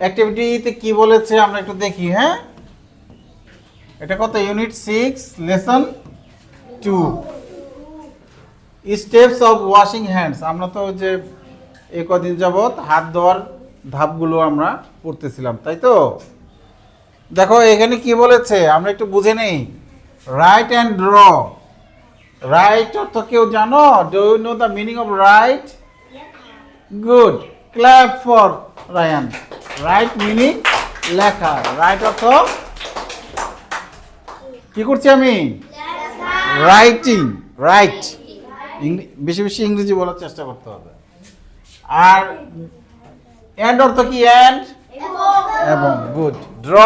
অ্যাক্টিভিটিতে কি বলেছে আমরা একটু দেখি হ্যাঁ? এটা কত? Unit six lesson two steps of washing hands আমরা তো যে এ কদিন যাবৎ হাত ধোয়ার ধাপগুলো আমরা পড়তেছিলাম তাই তো? দেখো এখানে কি বলেছে? আমরা একটু বুঝে নেই। রাইট অ্যান্ড ড্র রাইট অর্থ কেউ জানো? Do you know the meaning of right good clap for Ryan right meaning লেখা রাইট অর্থ? কি করছি আমি? রাইটিং রাইট বেশি বেশি ইংরেজি বলার চেষ্টা করতে হবে। আর এন্ড অর্থ কি এন্ড এবং গুড ড্র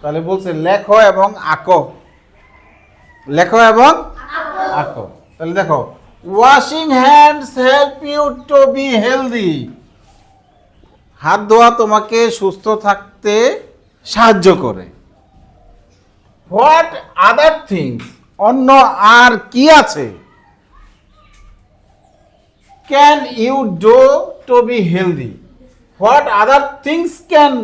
তাহলে বলছে লেখো এবং আঁকো। লেখো এবং আঁকো। তাহলে দেখো washing hands help you to be healthy হাত ধোয়া তোমাকে সুস্থ থাকতে সাহায্য করে। হোয়াট আদার থিংস অন্য আর কি আছে? Can you do to be healthy what other things can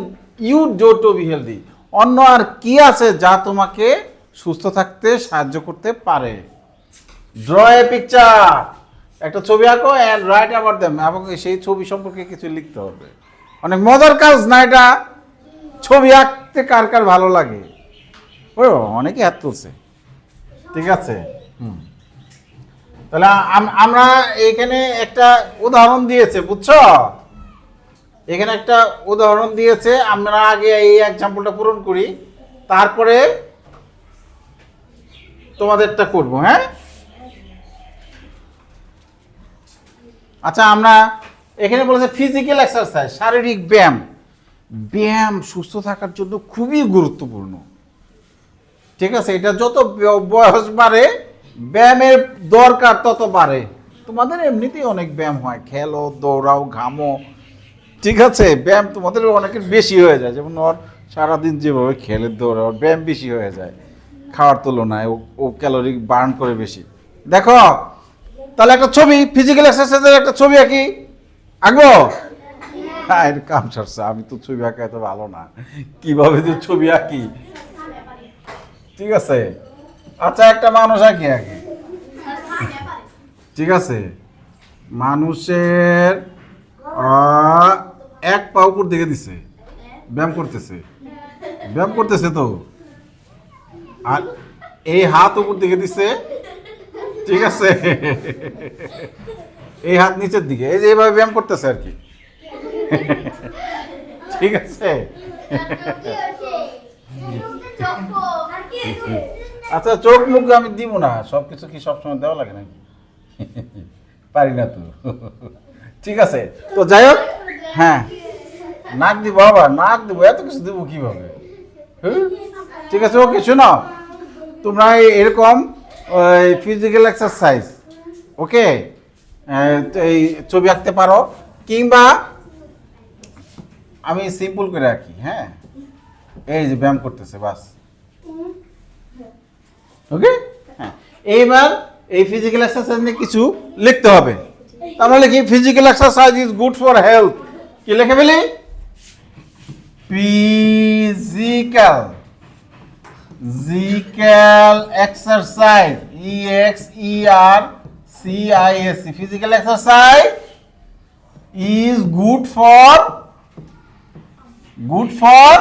you do to be healthy অন্য আর কি আছে যা তোমাকে সুস্থ থাকতে সাহায্য করতে পারে? ড্র এ পিকচার একটা ছবি আঁকো অ্যান্ড রাইট আবার দেম এবং সেই ছবি সম্পর্কে কিছু লিখতে হবে। অনেক মজার কাজ না এটা? ছবি আঁকতে কার কার ভালো লাগে? ও, অনেকে হাত তুলছে। ঠিক আছে, হুম। তাহলে আমরা এখানে একটা উদাহরণ দিয়েছে, বুঝছ? এখানে একটা উদাহরণ দিয়েছে, আমরা আগে এই এক্সাম্পলটা পূরণ করি, তারপরে তোমাদেরটা করব হ্যাঁ? আচ্ছা আমরা এখানে বলেছে ফিজিক্যাল এক্সারসাইজ শারীরিক ব্যায়াম। ব্যায়াম সুস্থ থাকার জন্য খুবই গুরুত্বপূর্ণ। ঠিক আছে, এটা যত বয়স বাড়ে, ব্যায়ামের দরকার তত বাড়ে। তোমাদের এমনিতেই অনেক ব্যায়াম হয়, খেলো, দৌড়াও, ঘামো। ঠিক আছে, ব্যায়াম তোমাদের অনেকের বেশি হয়ে যায়। যেমন ওর সারাদিন যেভাবে খেলে দৌড়ে ওর ব্যায়াম বেশি হয়ে যায়। খাওয়ার তুলনায় ও ক্যালোরি বার্ন করে বেশি। দেখো, তাহলে একটা ছবি ফিজিক্যাল এক্সারসাইজের একটা ছবি আঁকি। আঁকবো হ্যাঁ এটা কাম সারছে, আমি তো ছবি আঁকা এত ভালো না। কীভাবে যে ছবি আঁকি? ঠিক আছে? আচ্ছা একটা মানুষ আঁকি আঁকি। ঠিক আছে? মানুষের এক পা উপর দিকে দিছে। ব্যায়াম করতেছে। ব্যায়াম করতেছে তো। আর এই হাত উপর দিকে দিছে। ঠিক আছে? এই হাত নিচের দিকে, এই যে এইভাবে ব্যায়াম করতেছে আর কি। ঠিক আছে? আচ্ছা চোখ মুখ আমি দিব না সব কিছু কি সবসময় দেওয়া লাগে নাকি? পারি না তো। ঠিক আছে, তো যাই হোক হ্যাঁ। নাক দিব আবার, নাক দিব, এত কিছু দেবো কীভাবে? ঠিক আছে, ওকে, শোনো, তোমরা এরকম ফিজিক্যাল এক্সারসাইজ ওকে? এই ছবি আঁকতে পারো, কিংবা আমি সিম্পল করে রাখি হ্যাঁ? এই যে ব্যায়াম করতেছে, বাস। ওকে হ্যাঁ। এইবার এই ফিজিক্যাল এক্সারসাইজ নিয়ে কিছু লিখতে হবে। তাহলে কি? Physical exercise is good for health কি লিখে ফেলি? Physical জিক্যাল exercise E X E R C physical exercise is good for good for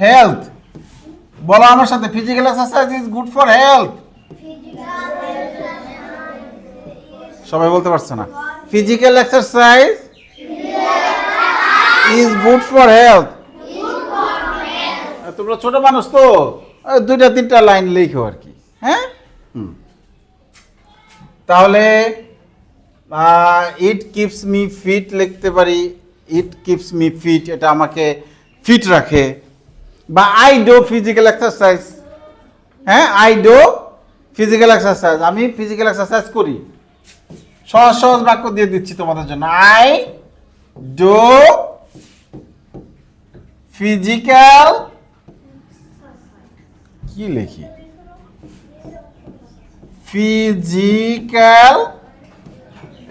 health বলো আমার সাথে physical exercise is good for health সবাই বলতে পারছে না? Physical exercise is good for health তোমরা ছোট মানুষ তো? দুইটা, তিনটা লাইন লিখো আর কি। হ্যাঁ? হুম। তাহলে ইট কিপস মি ফিট লিখতে পারি। ইট কিপস মি ফিট এটা আমাকে ফিট রাখে। বা আই ডো ফিজিক্যাল এক্সারসাইজ হ্যাঁ আই ডো ফিজিক্যাল এক্সারসাইজ আমি ফিজিক্যাল এক্সারসাইজ করি। সহজ সহজ বাক্য দিয়ে দিচ্ছি তোমাদের জন্য। আই ডো ফিজিক্যাল কি লিখি? Physical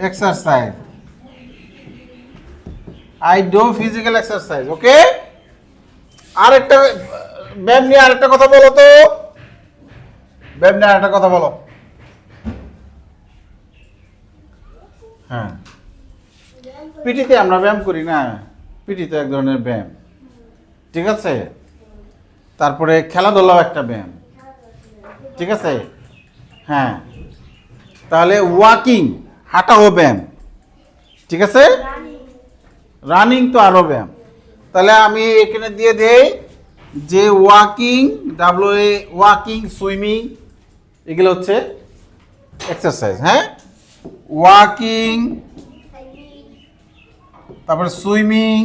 exercise I do physical exercise okay আরেকটা ব্যায়াম নিয়ে আরেকটা কথা বলো তো। ব্যায়াম নিয়ে আরেকটা কথা বলো। হ্যাঁ। পিটিতে আমরা ব্যায়াম করি না। পিটিতে এক ধরনের ব্যায়াম। ঠিক আছে? তারপরে খেলাধুলাও একটা ব্যায়াম। ঠিক আছে? হ্যাঁ। তাহলে ওয়াকিং হাঁটাও ব্যায়াম ঠিক আছে? রানিং তো আরও ব্যায়াম তাহলে আমি এখানে দিয়ে দেই যে walking W A walking swimming এগুলো হচ্ছে এক্সারসাইজ হ্যাঁ? ওয়াকিং তারপরে সুইমিং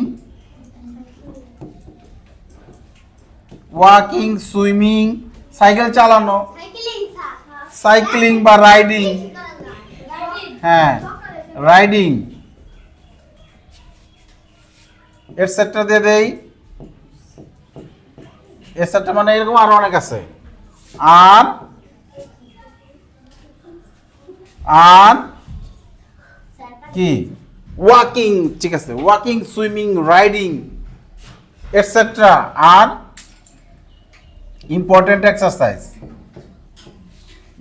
ওয়াকিং সুইমিং সাইকেল চালানো। সাইক্লিং বা রাইডিং? হ্যাঁ রাইডিং। এটসেট্রা দিয়ে দেই। এটসেট্রা মানে এরকম আরও অনেক আছে। আর আর কি? ওয়াকিং, ঠিক আছে, ওয়াকিং, সুইমিং, রাইডিং। এটসেট্রা আর ইম্পর্টেন্ট এক্সারসাইজ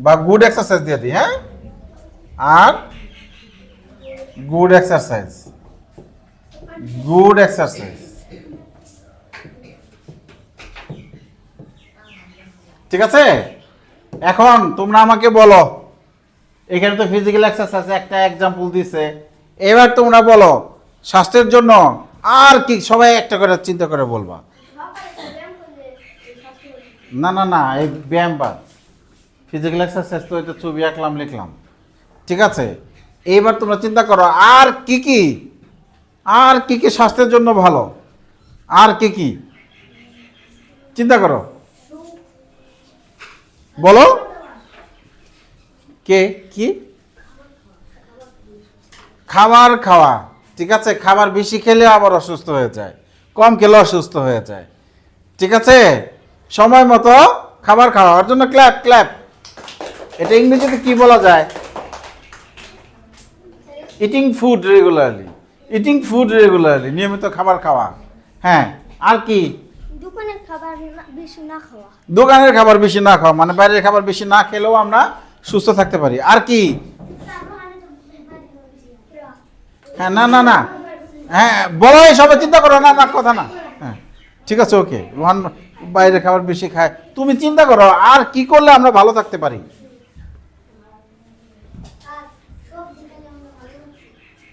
বা গুড এক্সারসাইজ দিয়ে দিই হ্যাঁ? আর গুড এক্সারসাইজ গুড এক্সারসাইজ ঠিক আছে? এখন তোমরা আমাকে বলো এখানে তো ফিজিক্যাল এক্সারসাইজ একটা এক্সাম্পল দিছে। এবার তোমরা বলো স্বাস্থ্যের জন্য আর কি সবাই একটা করে চিন্তা করে বলবা। না না না এই ব্যায়াম বাদ। ফিজিক্যাল এক্সারসাইজ তো এটা ছবি আঁকলাম, লিখলাম। ঠিক আছে? এইবার তোমরা চিন্তা করো, আর কি কি? আর কি কি স্বাস্থ্যের জন্য ভালো? আর কি কি? চিন্তা করো। বলো। কে? কি? খাবার খাওয়া। ঠিক আছে? খাবার বেশি খেলে আবার অসুস্থ হয়ে যায়। কম খেলে অসুস্থ হয়ে যায়। ঠিক আছে? সময় মতো খাবার খাওয়া। ওর জন্য ক্ল্যাপ ক্ল্যাপ এটা ইংরেজিতে কি বলা যায়? Eating food regularly eating food regularly নিয়মিত খাবার খাওয়া। হ্যাঁ আর কি? দোকানের খাবার বেশি না খাওয়া। দোকানের খাবার বেশি না খাওয়া মানে বাইরের খাবার বেশি না খেলেও আমরা সুস্থ থাকতে পারি। আর কি? হ্যাঁ না না না। হ্যাঁ বলো এই সবাই চিন্তা করো না না কথা না। হ্যাঁ ঠিক আছে ওকে। রোহান বাইরের খাবার বেশি খায়। তুমি চিন্তা করো আর কি করলে আমরা ভালো থাকতে পারি?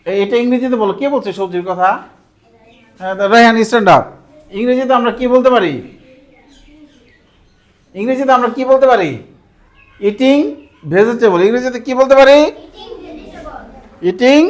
এটা ইংরেজিতে বলো কে বলছে সবজির কথা? হ্যাঁ রেহান স্ট্যান্ড আপ ইংরেজিতে আমরা কি বলতে পারি? ইংরেজিতে আমরা কি বলতে পারি? ইটিং ভেজিটেবল ইংরেজিতে কি বলতে পারি? ইটিং